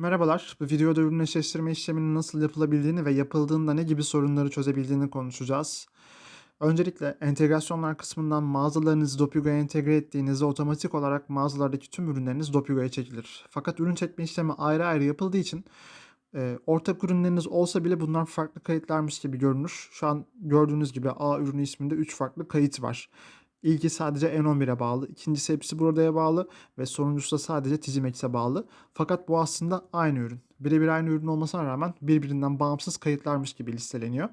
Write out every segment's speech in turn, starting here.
Merhabalar. Bu videoda ürün eşleştirme işleminin nasıl yapılabildiğini ve yapıldığında ne gibi sorunları çözebildiğini konuşacağız. Öncelikle entegrasyonlar kısmından mağazalarınızı Dopigo'ya entegre ettiğinizde otomatik olarak mağazalardaki tüm ürünleriniz Dopigo'ya çekilir. Fakat ürün çekme işlemi ayrı ayrı yapıldığı için e, ortak ürünleriniz olsa bile bunlar farklı kayıtlarmış gibi görünür. Şu an gördüğünüz gibi A ürünü isminde 3 farklı kayıt var. İlki sadece N11'e bağlı, ikincisi hepsi buradaya bağlı ve sonuncusu da sadece Tizimex'e bağlı. Fakat bu aslında aynı ürün. Birebir aynı ürün olmasına rağmen birbirinden bağımsız kayıtlarmış gibi listeleniyor.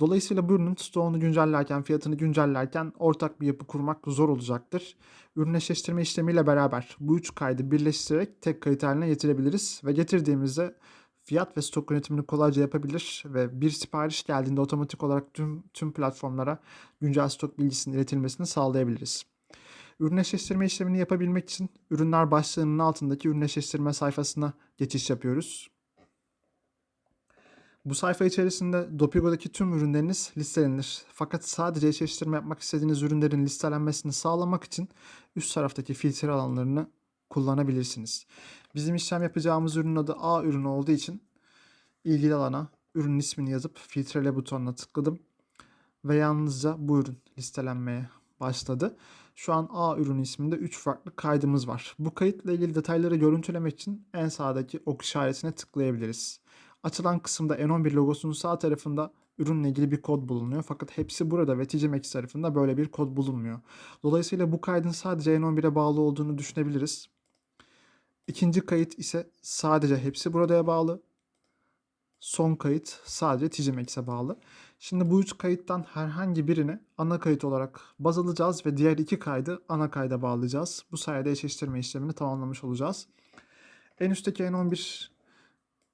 Dolayısıyla bu ürünün stoğunu güncellerken, fiyatını güncellerken ortak bir yapı kurmak zor olacaktır. Ürün eşleştirme işlemiyle beraber bu üç kaydı birleştirerek tek kayıt haline getirebiliriz ve getirdiğimizde fiyat ve stok yönetimini kolayca yapabilir ve bir sipariş geldiğinde otomatik olarak tüm, tüm platformlara güncel stok bilgisinin iletilmesini sağlayabiliriz. Ürün eşleştirme işlemini yapabilmek için ürünler başlığının altındaki ürün eşleştirme sayfasına geçiş yapıyoruz. Bu sayfa içerisinde Dopigo'daki tüm ürünleriniz listelenir. Fakat sadece eşleştirme yapmak istediğiniz ürünlerin listelenmesini sağlamak için üst taraftaki filtre alanlarını kullanabilirsiniz. Bizim işlem yapacağımız ürünün adı A ürünü olduğu için ilgili alana ürünün ismini yazıp filtrele butonuna tıkladım ve yalnızca bu ürün listelenmeye başladı. Şu an A ürünü isminde 3 farklı kaydımız var. Bu kayıtla ilgili detayları görüntülemek için en sağdaki ok işaretine tıklayabiliriz. Açılan kısımda N11 logosunun sağ tarafında ürünle ilgili bir kod bulunuyor. Fakat hepsi burada ve TCMX tarafında böyle bir kod bulunmuyor. Dolayısıyla bu kaydın sadece N11'e bağlı olduğunu düşünebiliriz. İkinci kayıt ise sadece hepsi buradaya bağlı. Son kayıt sadece TCMX'e bağlı. Şimdi bu üç kayıttan herhangi birini ana kayıt olarak baz alacağız ve diğer iki kaydı ana kayda bağlayacağız. Bu sayede eşleştirme işlemini tamamlamış olacağız. En üstteki N11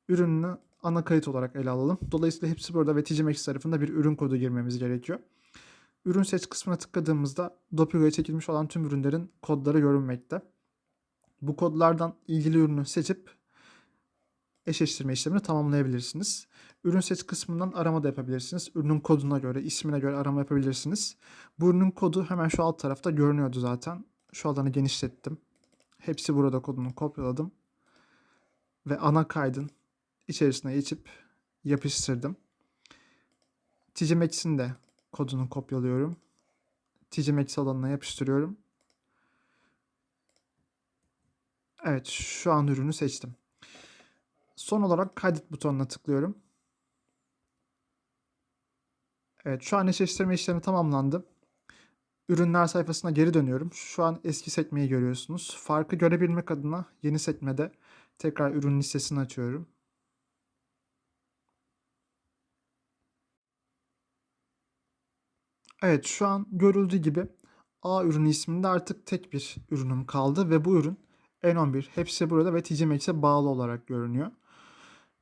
ürününü ana kayıt olarak ele alalım. Dolayısıyla hepsi burada ve TCMX tarafında bir ürün kodu girmemiz gerekiyor. Ürün seç kısmına tıkladığımızda Dopigo'ya çekilmiş olan tüm ürünlerin kodları görünmekte. Bu kodlardan ilgili ürünü seçip eşleştirme işlemini tamamlayabilirsiniz. Ürün seç kısmından arama da yapabilirsiniz. Ürünün koduna göre, ismine göre arama yapabilirsiniz. Bu ürünün kodu hemen şu alt tarafta görünüyordu zaten. Şu alanı genişlettim. Hepsi burada kodunu kopyaladım. Ve ana kaydın içerisine geçip yapıştırdım. TCMX'in de kodunu kopyalıyorum. TCMX alanına yapıştırıyorum. Evet şu an ürünü seçtim. Son olarak kaydet butonuna tıklıyorum. Evet şu an eşleştirme işlemi tamamlandı. Ürünler sayfasına geri dönüyorum. Şu an eski sekmeyi görüyorsunuz. Farkı görebilmek adına yeni sekmede tekrar ürün listesini açıyorum. Evet şu an görüldüğü gibi A ürünü isminde artık tek bir ürünüm kaldı ve bu ürün N11 hepsi burada ve TC Max'e bağlı olarak görünüyor.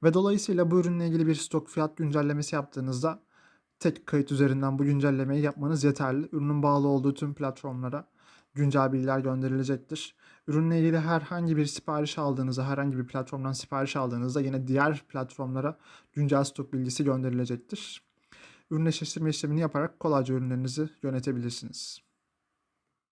Ve dolayısıyla bu ürünle ilgili bir stok fiyat güncellemesi yaptığınızda tek kayıt üzerinden bu güncellemeyi yapmanız yeterli. Ürünün bağlı olduğu tüm platformlara güncel bilgiler gönderilecektir. Ürünle ilgili herhangi bir sipariş aldığınızda, herhangi bir platformdan sipariş aldığınızda yine diğer platformlara güncel stok bilgisi gönderilecektir. Ürün işlemini yaparak kolayca ürünlerinizi yönetebilirsiniz.